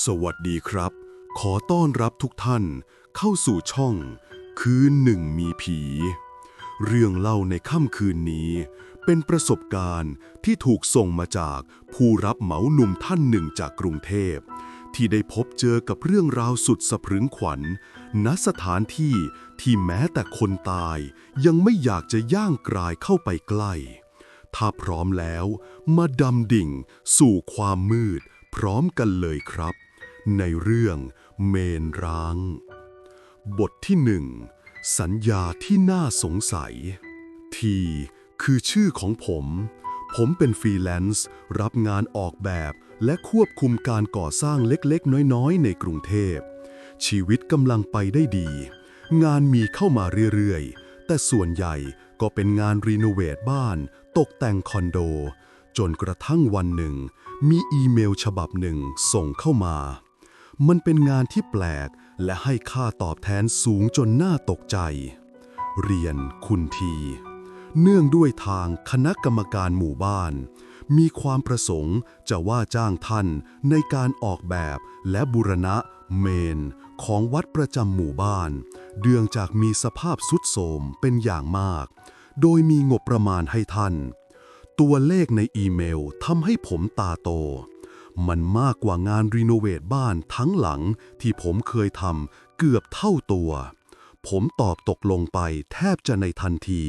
สวัสดีครับ ขอต้อนรับทุกท่านเข้าสู่ช่อง คืนหนึ่งมีผี เรื่องเล่าในค่ำคืนนี้ เป็นประสบการณ์ที่ถูกส่งมาจากผู้รับเหมาหนุ่มท่านหนึ่งจากกรุงเทพ ที่ได้พบเจอกับเรื่องราวสุดสะพรึงขวัญณสถานที่ที่แม้แต่คนตายยังไม่อยากจะย่างกรายเข้าไปใกล้ ถ้าพร้อมแล้ว มาดำดิ่งสู่ความมืด พร้อมกันเลยครับ ในเรื่องเมนร้าง บทที่หนึ่งสัญญาที่น่าสงสัย ทีคือชื่อของผม ผมเป็นฟรีแลนซ์รับงานออกแบบและควบคุมการก่อสร้างเล็กๆ น้อยๆ ในกรุงเทพ ชีวิตกำลังไปได้ดี งานมีเข้ามาเรื่อยๆ แต่ส่วนใหญ่ก็เป็นงานรีโนเวทบ้าน ตกแต่งคอนโด จนกระทั่งวันหนึ่ง มีอีเมลฉบับหนึ่งส่งเข้ามา มันเป็นงานที่แปลกและให้ค่าตอบแทนสูงจนน่าตกใจ เรียนคุณที เนื่องด้วยทางคณะกรรมการหมู่บ้าน มีความประสงค์จะว่าจ้างท่านในการออกแบบและบูรณะเมน ของวัดประจำหมู่บ้าน เดืองจากมีสภาพสุดโทรมเป็นอย่างมาก โดยมีงบประมาณให้ท่าน ตัวเลขในอีเมลทำให้ผมตาโต มันมากกว่างานรีโนเวทบ้านทั้งหลังที่ผมเคยทำเกือบเท่าตัว ผมตอบตกลงไปแทบจะในทันที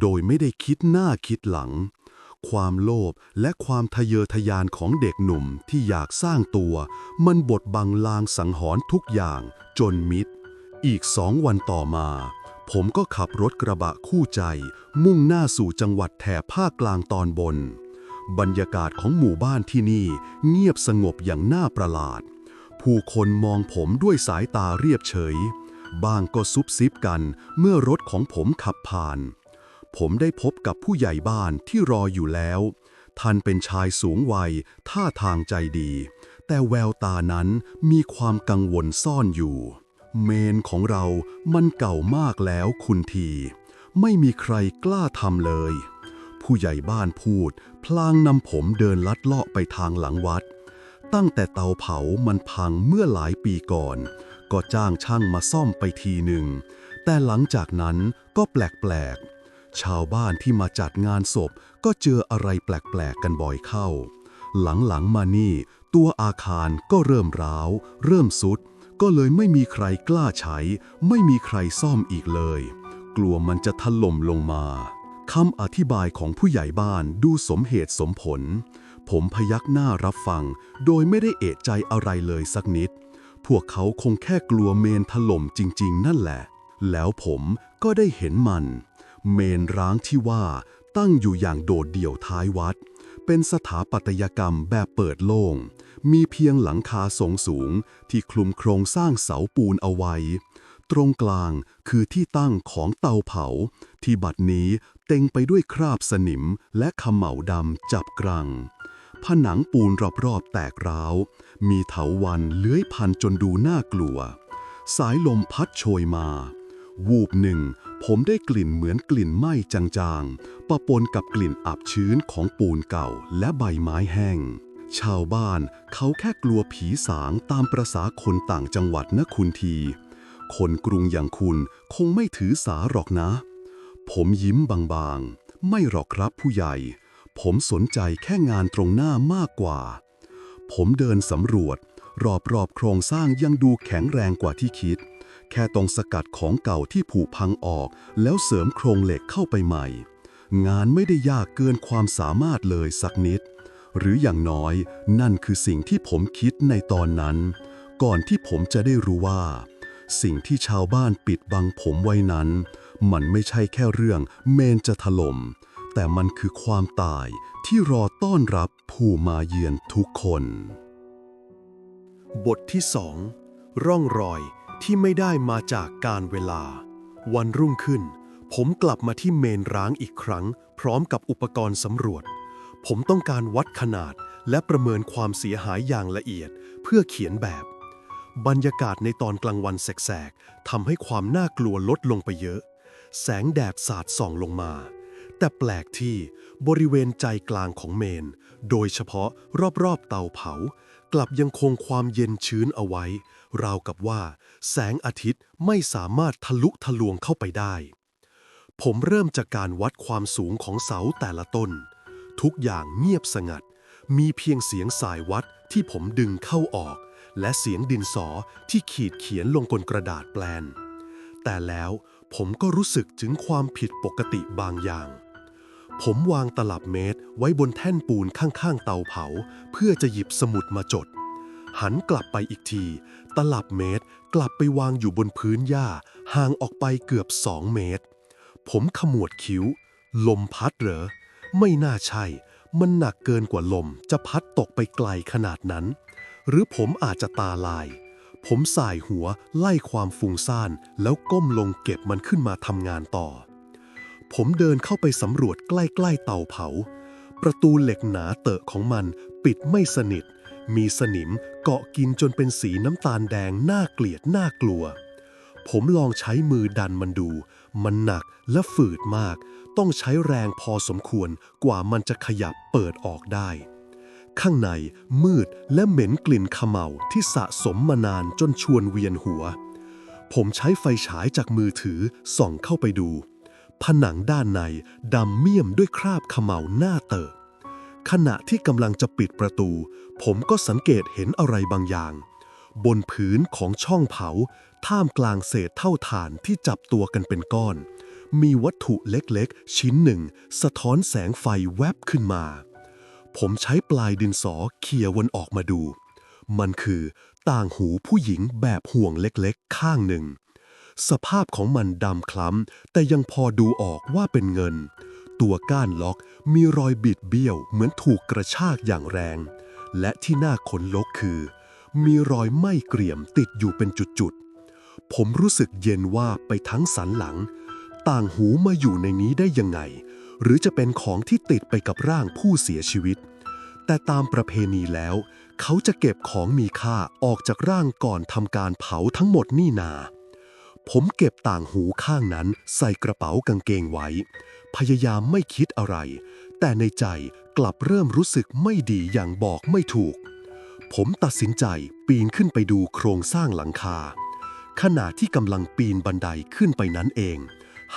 โดยไม่ได้คิดหน้าคิดหลัง ความโลภและความทะเยอทะยานของเด็กหนุ่มที่อยากสร้างตัว มันบดบังลางสังหรณ์ทุกอย่างจนมิด อีกสองวันต่อมา ผมก็ขับรถกระบะคู่ใจ มุ่งหน้าสู่จังหวัดแถบภาคกลางตอนบน บรรยากาศของหมู่บ้านที่นี่เงียบสงบอย่างน่าประหลาด ผู้คนมองผมด้วยสายตาเรียบเฉย บ้างก็ซุบซิบกันเมื่อรถของผมขับผ่าน ผมได้พบกับผู้ใหญ่บ้านที่รออยู่แล้ว ท่านเป็นชายสูงวัย ท่าทางใจดี แต่แววตานั้นมีความกังวลซ่อนอยู่ เมนของเรามันเก่ามากแล้วคุณที ไม่มีใครกล้าทำเลย ผู้ใหญ่บ้านพูด พลางนำผมเดินลัดเลาะไปทางหลังวัด ตั้งแต่เตาเผามันพังเมื่อหลายปีก่อน ก็จ้างช่างมาซ่อมไปทีหนึ่ง แต่หลังจากนั้นก็แปลกๆ ชาวบ้านที่มาจัดงานศพก็เจออะไรแปลกๆกันบ่อยเข้า หลังๆมานี่ ตัวอาคารก็เริ่มร้าว เริ่มสุด ก็เลยไม่มีใครกล้าใช้ ไม่มีใครซ่อมอีกเลย กลัวมันจะถล่มลงมาคำอธิบายของผู้ใหญ่บ้านดูสมเหตุสมผล ผมพยักหน้ารับฟัง โดยไม่ได้เอะใจอะไรเลยสักนิด พวกเขาคงแค่กลัวเมนถล่มจริง ๆ นั่นแหละ แล้วผมก็ได้เห็นมัน เมนร้างที่ว่าตั้งอยู่อย่างโดดเดี่ยวท้ายวัด เป็นสถาปัตยกรรมแบบเปิดโล่ง มีเพียงหลังคาทรงสูงที่คลุมโครงสร้างเสาปูนเอาไว้ ตรงกลางคือที่ตั้งของเตาเผา ที่บัดนี้เต็งไปด้วยคราบสนิมและขมเหลาดำจับกรัง ผนังปูนรอบๆแตกร้าว มีเถาวันเลื้อยพันจนดูน่ากลัว สายลมพัดโชยมา วูบหนึ่ง ผมได้กลิ่นเหมือนกลิ่นไหม้จางๆ ปะปนกับกลิ่นอับชื้นของปูนเก่าและใบไม้แห้ง ชาวบ้านเขาแค่กลัวผีสางตามประษาคนต่างจังหวัดนะคุณที คนกรุงอย่างคุณคงไม่ถือสาหรอกนะ ผมยิ้มบางๆ ไม่หรอกครับผู้ใหญ่ ผมสนใจแค่งานตรงหน้ามากกว่า ผมเดินสำรวจ รอบๆโครงสร้างยังดูแข็งแรงกว่าที่คิด แค่ตรงสกัดของเก่าที่ผุพังออก แล้วเสริมโครงเหล็กเข้าไปใหม่ งานไม่ได้ยากเกินความสามารถเลยสักนิด หรืออย่างน้อยนั่นคือสิ่งที่ผมคิดในตอนนั้น ก่อนที่ผมจะได้รู้ว่า สิ่งที่ชาวบ้านปิดบังผมไว้นั้น มันไม่ใช่แค่เรื่องเมนจะถล่มแต่มันคือความตายที่รอต้อนรับผู้มาเยือนทุกคน บทที่สองร่องรอยที่ไม่ได้มาจากการเวลา วันรุ่งขึ้น ผมกลับมาที่เมนร้างอีกครั้ง พร้อมกับอุปกรณ์สำรวจ ผมต้องการวัดขนาดและประเมินความเสียหายอย่างละเอียดเพื่อเขียนแบบ บรรยากาศในตอนกลางวันแสกๆทำให้ความน่ากลัวลดลงไปเยอะ แสงแดดสาดส่องลงมา แต่แปลกที่บริเวณใจกลางของเมน โดยเฉพาะรอบๆเตาเผา กลับยังคงความเย็นชื้นเอาไว้ ราวกับว่า แสงอาทิตย์ไม่สามารถทะลุทะลวงเข้าไปได้ ผมเริ่มจากการวัดความสูงของเสาแต่ละต้น ทุกอย่างเงียบสงัด มีเพียงเสียงสายวัดที่ผมดึงเข้าออก และเสียงดินสอที่ขีดเขียนลงบนกระดาษแปลน แต่แล้วผมก็รู้สึกถึงความผิดปกติบางอย่าง ผมวางตลับเมตรไว้บนแท่นปูนข้างๆ เตาเผา เพื่อจะหยิบสมุดมาจด หันกลับไปอีกที ตลับเมตรกลับไปวางอยู่บนพื้นหญ้าห่างออกไปเกือบสองเมตร ผมขมวดคิ้ว ลมพัดเหรอ ไม่น่าใช่ มันหนักเกินกว่าลมจะพัดตกไปไกลขนาดนั้น หรือผมอาจจะตาลาย ผมสายหัวไล่ความฟุ้งซ่าน แล้วก้มลงเก็บมันขึ้นมาทำงานต่อ ผมเดินเข้าไปสำรวจใกล้ๆเตาเผา ประตูเหล็กหนาเตอะของมันปิดไม่สนิท มีสนิมเกาะกินจนเป็นสีน้ำตาลแดงน่าเกลียดน่ากลัวผมลองใช้มือดันมันดู มันหนักและฝืดมาก ต้องใช้แรงพอสมควรกว่ามันจะขยับเปิดออกได้ ข้างในมืดและเหม็นกลิ่นขมเหลาที่สะสมมานานจนชวนเวียนหัว ผมใช้ไฟฉายจากมือถือส่องเข้าไปดู ผนังด้านในดำเมี่ยมด้วยคราบขม่าหน้าเตอะขณะที่กำลังจะปิดประตู ผมก็สังเกตเห็นอะไรบางอย่าง บนพื้นของช่องเผา ท่ามกลางเศษเท่าฐานที่จับตัวกันเป็นก้อน มีวัตถุเล็กๆ ชิ้นหนึ่ง สะท้อนแสงไฟแวบขึ้นมา ผมใช้ปลายดินสอเขี่ยวนออกมาดู มันคือต่างหูผู้หญิงแบบห่วงเล็กๆ ข้างหนึ่ง สภาพของมันดำคล้ำ แต่ยังพอดูออกว่าเป็นเงิน ตัวก้านล็อกมีรอยบิดเบี้ยวเหมือนถูกกระชากอย่างแรง และที่น่าขนลุกคือ มีรอยไหม้เกรียมติดอยู่เป็นจุดๆผมรู้สึกเย็นว่าไปทั้งสันหลัง ต่างหูมาอยู่ในนี้ได้ยังไง หรือจะเป็นของที่ติดไปกับร่างผู้เสียชีวิต แต่ตามประเพณีแล้ว เขาจะเก็บของมีค่าออกจากร่างก่อนทำการเผาทั้งหมดนี่นา ผมเก็บต่างหูข้างนั้นใส่กระเป๋ากางเกงไว้ พยายามไม่คิดอะไร แต่ในใจกลับเริ่มรู้สึกไม่ดีอย่างบอกไม่ถูก ผมตัดสินใจปีนขึ้นไปดูโครงสร้างหลังคาขณะที่กำลังปีนบันไดขึ้นไปนั้นเอง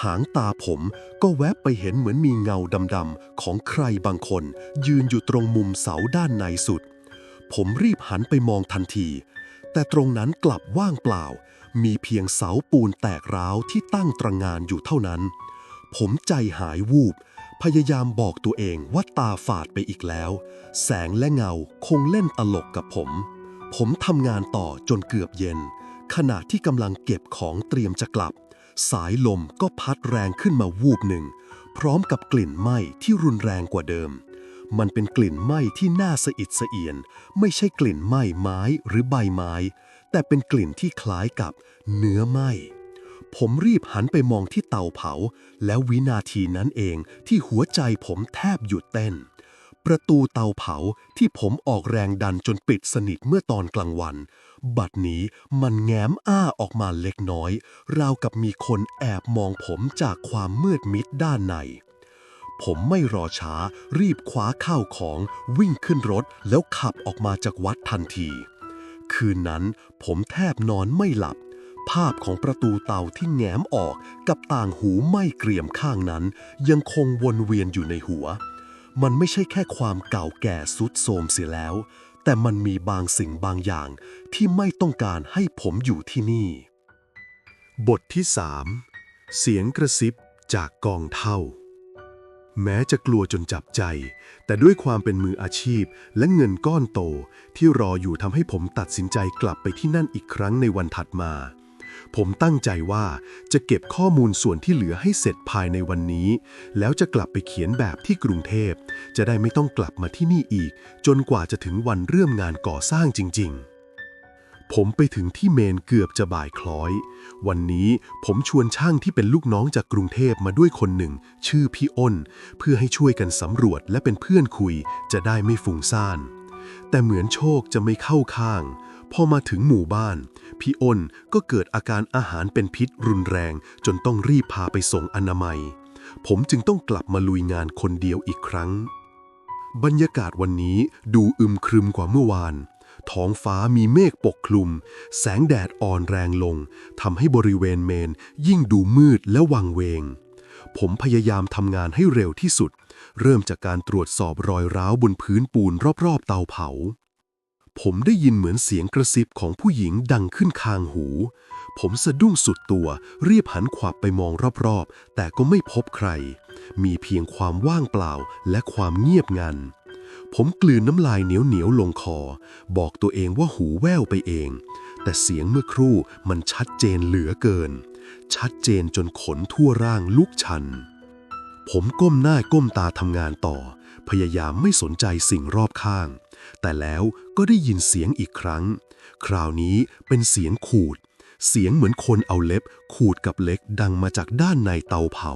หางตาผมก็แวบไปเห็นเหมือนมีเงาดำๆของใครบางคน ยืนอยู่ตรงมุมเสาด้านในสุด ผมรีบหันไปมองทันที แต่ตรงนั้นกลับว่างเปล่า มีเพียงเสาปูนแตกร้าวที่ตั้งตระงานอยู่เท่านั้น ผมใจหายวูบ พยายามบอกตัวเองว่าตาฝาดไปอีกแล้ว แสงและเงาคงเล่นตลกกับผม ผมทำงานต่อจนเกือบเย็น ขณะที่กำลังเก็บของเตรียมจะกลับ สายลมก็พัดแรงขึ้นมาวูบหนึ่ง พร้อมกับกลิ่นไหม้ที่รุนแรงกว่าเดิม มันเป็นกลิ่นไหม้ที่น่าสะอิดสะเอียน ไม่ใช่กลิ่นไหม้ไม้หรือใบไม้ แต่เป็นกลิ่นที่คล้ายกับเนื้อไหม้ผมรีบหันไปมองที่เตาเผา แล้ววินาทีนั้นเองที่หัวใจผมแทบหยุดเต้น ประตูเตาเผาที่ผมออกแรงดันจนปิดสนิทเมื่อตอนกลางวัน บัดนี้มันแง้มอ้าออกมาเล็กน้อย ราวกับมีคนแอบมองผมจากความมืดมิดด้านใน ผมไม่รอช้ารีบคว้าข้าวของวิ่งขึ้นรถแล้วขับออกมาจากวัดทันที คืนนั้นผมแทบนอนไม่หลับภาพของประตูเตาที่แง้มออกกับต่างหูไม่เกรียมข้างนั้น ยังคงวนเวียนอยู่ในหัว มันไม่ใช่แค่ความเก่าแก่สุดโทมเสียแล้ว แต่มันมีบางสิ่งบางอย่างที่ไม่ต้องการให้ผมอยู่ที่นี่ บทที่3เสียงกระซิบจากกองเท่า แม้จะกลัวจนจับใจ แต่ด้วยความเป็นมืออาชีพและเงินก้อนโตที่รออยู่ทำให้ผมตัดสินใจกลับไปที่นั่นอีกครั้งในวันถัดมา ผมตั้งใจว่าจะเก็บข้อมูลส่วนที่เหลือให้เสร็จภายในวันนี้ แล้วจะกลับไปเขียนแบบที่กรุงเทพ จะได้ไม่ต้องกลับมาที่นี่อีก จนกว่าจะถึงวันเริ่มงานก่อสร้างจริง ๆ ผมไปถึงที่เมนเกือบจะบ่ายคล้อย วันนี้ผมชวนช่างที่เป็นลูกน้องจากกรุงเทพมาด้วยคนหนึ่ง ชื่อพี่อ้น เพื่อให้ช่วยกันสำรวจและเป็นเพื่อนคุย จะได้ไม่ฟุ้งซ่านแต่เหมือนโชคจะไม่เข้าข้าง พอมาถึงหมู่บ้าน พี่อ้นก็เกิดอาการอาหารเป็นพิษรุนแรง จนต้องรีบพาไปส่งอนามัย ผมจึงต้องกลับมาลุยงานคนเดียวอีกครั้ง บรรยากาศวันนี้ดูอึมครึมกว่าเมื่อวาน ท้องฟ้ามีเมฆปกคลุม แสงแดดอ่อนแรงลงทำให้บริเวณเมนยิ่งดูมืดและวังเวง ผมพยายามทำงานให้เร็วที่สุด เริ่มจากการตรวจสอบรอยร้าวบนพื้นปูนรอบๆเตาเผา ผมได้ยินเหมือนเสียงกระซิบของผู้หญิงดังขึ้นคางหู ผมสะดุ้งสุดตัวรีบหันขวับไปมองรอบๆ แต่ก็ไม่พบใคร มีเพียงความว่างเปล่าและความเงียบงัน ผมกลืนน้ำลายเหนียวเหนียวๆลงคอ บอกตัวเองว่าหูแว่วไปเอง แต่เสียงเมื่อครู่มันชัดเจนเหลือเกิน ชัดเจนจนขนทั่วร่างลุกชัน ผมก้มหน้าก้มตาทำงานต่อ พยายามไม่สนใจสิ่งรอบข้าง แต่แล้วก็ได้ยินเสียงอีกครั้ง คราวนี้เป็นเสียงขูด เสียงเหมือนคนเอาเล็บ ขูดกับเหล็กดังมาจากด้านในเตาเผา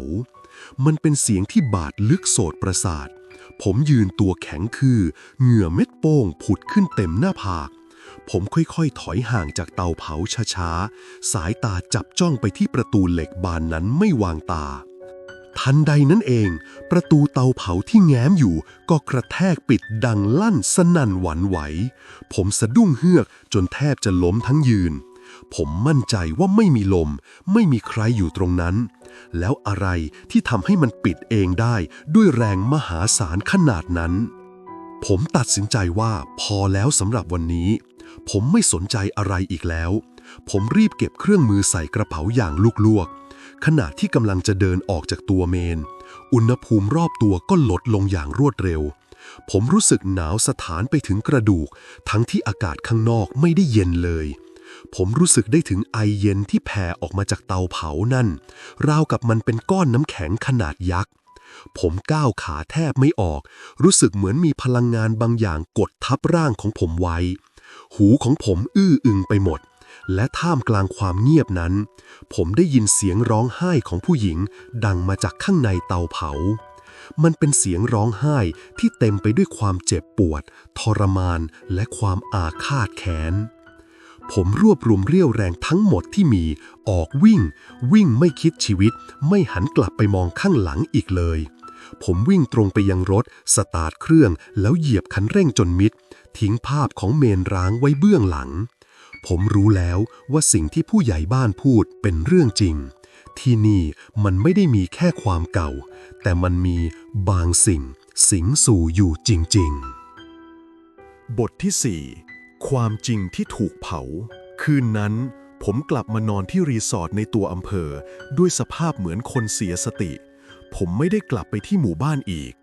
มันเป็นเสียงที่บาดลึกโสดประสาท ผมยืนตัวแข็งคือ เหงื่อเม็ดโป้งผุดขึ้นเต็มหน้าผาก ผมค่อยๆ ถอยห่างจากเตาเผาช้าๆ สายตาจับจ้องไปที่ประตูเหล็กบานนั้นไม่วางตา ทันใดนั้นเอง ประตูเตาเผาที่แง้มอยู่ ก็กระแทกปิดดังลั่นสนั่นหวั่นไหว ผมสะดุ้งเฮือกจนแทบจะล้มทั้งยืน ผมมั่นใจว่าไม่มีลม ไม่มีใครอยู่ตรงนั้น แล้วอะไรที่ทำให้มันปิดเองได้ด้วยแรงมหาศาลขนาดนั้น ผมตัดสินใจว่าพอแล้วสำหรับวันนี้ ผมไม่สนใจอะไรอีกแล้ว ผมรีบเก็บเครื่องมือใส่กระเป๋าอย่างลวกๆ ขณะที่กำลังจะเดินออกจากตัวเมน อุณหภูมิรอบตัวก็ลดลงอย่างรวดเร็ว ผมรู้สึกหนาวสถานไปถึงกระดูก ทั้งที่อากาศข้างนอกไม่ได้เย็นเลย ผมรู้สึกได้ถึงไอเย็นที่แผ่ออกมาจากเตาเผานั่น ราวกับมันเป็นก้อนน้ำแข็งขนาดยักษ์ผมก้าวขาแทบไม่ออก รู้สึกเหมือนมีพลังงานบางอย่างกดทับร่างของผมไว้ หูของผมอื้ออึงไปหมด และท่ามกลางความเงียบนั้น ผมได้ยินเสียงร้องไห้ของผู้หญิงดังมาจากข้างในเตาเผา มันเป็นเสียงร้องไห้ที่เต็มไปด้วยความเจ็บปวด ทรมาน และความอาฆาตแค้น ผมรวบรวมเรี่ยวแรงทั้งหมดที่มีออกวิ่ง วิ่งไม่คิดชีวิต ไม่หันกลับไปมองข้างหลังอีกเลยผมวิ่งตรงไปยังรถ สตาร์ทเครื่อง แล้วเหยียบคันเร่งจนมิด ทิ้งภาพของเมนร้างไว้เบื้องหลัง ผมรู้แล้วว่าสิ่งที่ผู้ใหญ่บ้านพูดเป็นเรื่องจริง ที่นี่มันไม่ได้มีแค่ความเก่า แต่มันมีบางสิ่ง สิงสู่อยู่จริง ๆ บทที่ 4 ความจริงที่ถูกเผา คืนนั้น ผมกลับมานอนที่รีสอร์ทในตัวอำเภอ ด้วยสภาพเหมือนคนเสียสติ ผมไม่ได้กลับไปที่หมู่บ้านอีก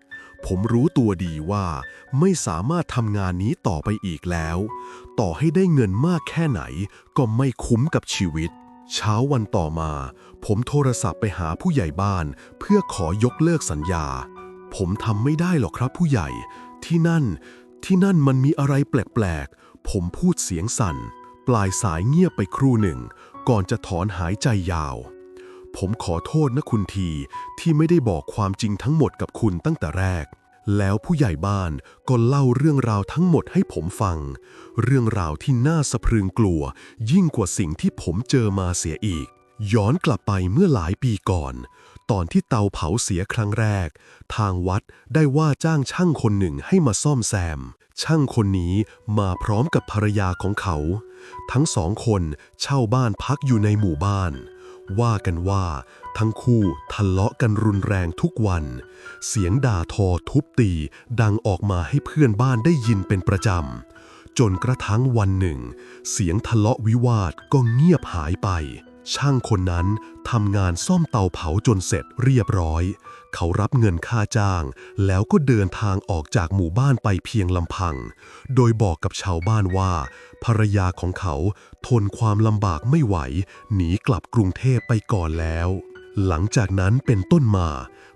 ผมรู้ตัวดีว่าไม่สามารถทำงานนี้ต่อไปอีกแล้ว ต่อให้ได้เงินมากแค่ไหน ก็ไม่คุ้มกับชีวิต เช้าวันต่อมา ผมโทรศัพท์ไปหาผู้ใหญ่บ้าน เพื่อขอยกเลิกสัญญา ผมทำไม่ได้หรอกครับผู้ใหญ่ ที่นั่น ที่นั่นมันมีอะไรแปลกๆ ผมพูดเสียงสั่น ปลายสายเงียบไปครู่หนึ่ง ก่อนจะถอนหายใจยาว ผมขอโทษนะคุณทีที่ไม่ได้บอกความจริงทั้งหมดกับคุณตั้งแต่แรก แล้วผู้ใหญ่บ้านก็เล่าเรื่องราวทั้งหมดให้ผมฟัง เรื่องราวที่น่าสะพรึงกลัว ยิ่งกว่าสิ่งที่ผมเจอมาเสียอีก ย้อนกลับไปเมื่อหลายปีก่อน ตอนที่เตาเผาเสียครั้งแรก ทางวัดได้ว่าจ้างช่างคนหนึ่งให้มาซ่อมแซม ช่างคนนี้มาพร้อมกับภรรยาของเขา ทั้งสองคนเช่าบ้านพักอยู่ในหมู่บ้าน ว่ากันว่า ทั้งคู่ทะเลาะกันรุนแรงทุกวัน เสียงด่าทอทุบตี ดังออกมาให้เพื่อนบ้านได้ยินเป็นประจำ จนกระทั่งวันหนึ่ง เสียงทะเลาะวิวาทก็เงียบหายไป ช่างคนนั้นทำงานซ่อมเตาเผาจนเสร็จเรียบร้อย เขารับเงินค่าจ้าง แล้วก็เดินทางออกจากหมู่บ้านไปเพียงลำพัง โดยบอกกับชาวบ้านว่า ภรรยาของเขาทนความลำบากไม่ไหว หนีกลับกรุงเทพไปก่อนแล้ว หลังจากนั้นเป็นต้นมา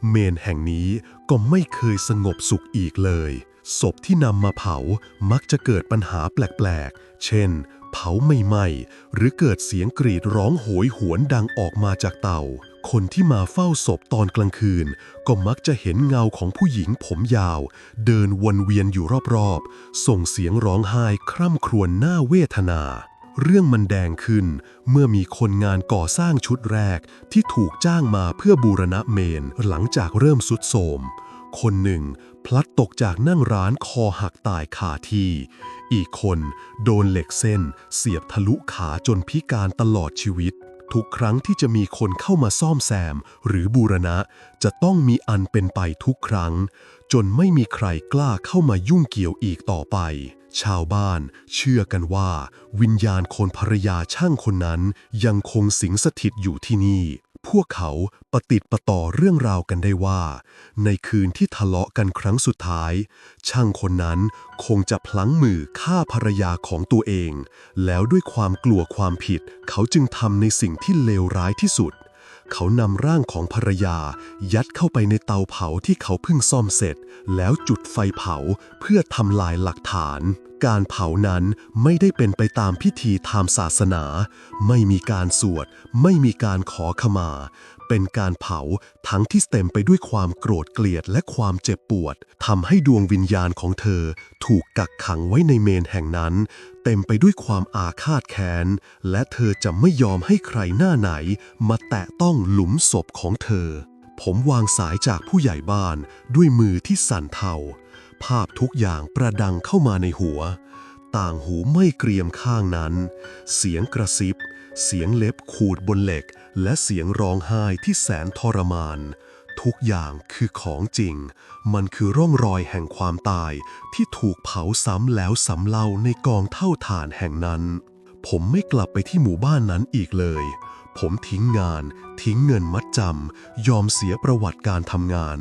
เมนแห่งนี้ก็ไม่เคยสงบสุขอีกเลย ศพที่นำมาเผามักจะเกิดปัญหาแปลกๆ เช่น เผาไม่ไหม้หรือเกิดเสียงกรีดร้องโหยหวนดังออกมาจากเตา คนที่มาเฝ้าศพตอนกลางคืน ก็มักจะเห็นเงาของผู้หญิงผมยาว เดินวนเวียนอยู่รอบๆ ส่งเสียงร้องไห้คร่ำครวญหน้าเวทนา เรื่องมันแดงขึ้น เมื่อมีคนงานก่อสร้างชุดแรกที่ถูกจ้างมาเพื่อบูรณะเมนหลังจากเริ่มสุดโทรมคนหนึ่ง พลัดตกจากนั่งร้านคอหักตายคาที่ อีกคนโดนเหล็กเส้นเสียบทะลุขาจนพิการตลอดชีวิต ทุกครั้งที่จะมีคนเข้ามาซ่อมแซม หรือบูรณะ จะต้องมีอันเป็นไปทุกครั้ง จนไม่มีใครกล้าเข้ามายุ่งเกี่ยวอีกต่อไป ชาวบ้านเชื่อกันว่า วิญญาณคนภรรยาช่างคนนั้นยังคงสิงสถิตอยู่ที่นี่ พวกเขาปฏิดประต่อเรื่องราวกันได้ว่า ในคืนที่ทะเลาะกันครั้งสุดท้าย ช่างคนนั้นคงจะพลั้งมือฆ่าภรรยาของตัวเอง แล้วด้วยความกลัวความผิด เขาจึงทำในสิ่งที่เลวร้ายที่สุด เขานำร่างของภรรยา ยัดเข้าไปในเตาเผาที่เขาเพิ่งซ่อมเสร็จ แล้วจุดไฟเผาเพื่อทำลายหลักฐาน การเผานั้นไม่ได้เป็นไปตามพิธีทางศาสนา ไม่มีการสวด ไม่มีการขอขมา เป็นการเผาทั้งที่เต็มไปด้วยความโกรธเกลียดและความเจ็บปวดทำให้ดวงวิญญาณของเธอถูกกักขังไว้ในเมนแห่งนั้น เต็มไปด้วยความอาฆาตแค้น และเธอจะไม่ยอมให้ใครหน้าไหน มาแตะต้องหลุมศพของเธอ ผมวางสายจากผู้ใหญ่บ้านด้วยมือที่สั่นเทาภาพทุกอย่างประดังเข้ามาในหัว ต่างหูไม่เกรียมข้างนั้น เสียงกระซิบ เสียงเล็บขูดบนเหล็ก และเสียงร้องไห้ที่แสนทรมาน ทุกอย่างคือของจริง มันคือร่องรอยแห่งความตายที่ถูกเผาซ้ำแล้วซ้ำเล่าในกองเท่าฐานแห่งนั้น ผมไม่กลับไปที่หมู่บ้านนั้นอีกเลยผมทิ้งงาน ทิ้งเงินมัดจำ ยอมเสียประวัติการทำงาน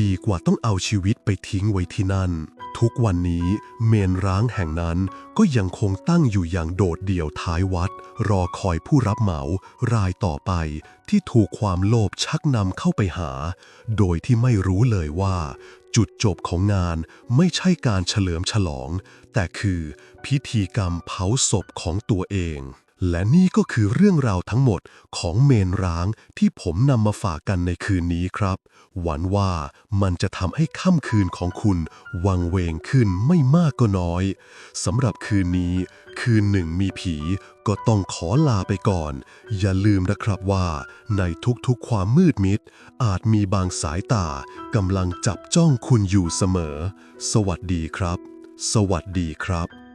ดีกว่าต้องเอาชีวิตไปทิ้งไว้ที่นั่น ทุกวันนี้เมนร้างแห่งนั้นก็ยังคงตั้งอยู่อย่างโดดเดี่ยวท้ายวัด รอคอยผู้รับเหมารายต่อไปที่ถูกความโลภชักนำเข้าไปหา โดยที่ไม่รู้เลยว่า จุดจบของงานไม่ใช่การเฉลิมฉลอง แต่คือพิธีกรรมเผาศพของตัวเอง และนี่ก็คือเรื่องราวทั้งหมดของเมนร้างที่ผมนำมาฝากกันในคืนนี้ครับ หวังว่ามันจะทำให้ค่ำคืนของคุณวังเวงขึ้นไม่มากก็น้อยสำหรับคืนนี้ คืนหนึ่งมีผีก็ต้องขอลาไปก่อน อย่าลืมนะครับว่าในทุกๆความมืดมิด อาจมีบางสายตากำลังจับจ้องคุณอยู่เสมอ สวัสดีครับ สวัสดีครับ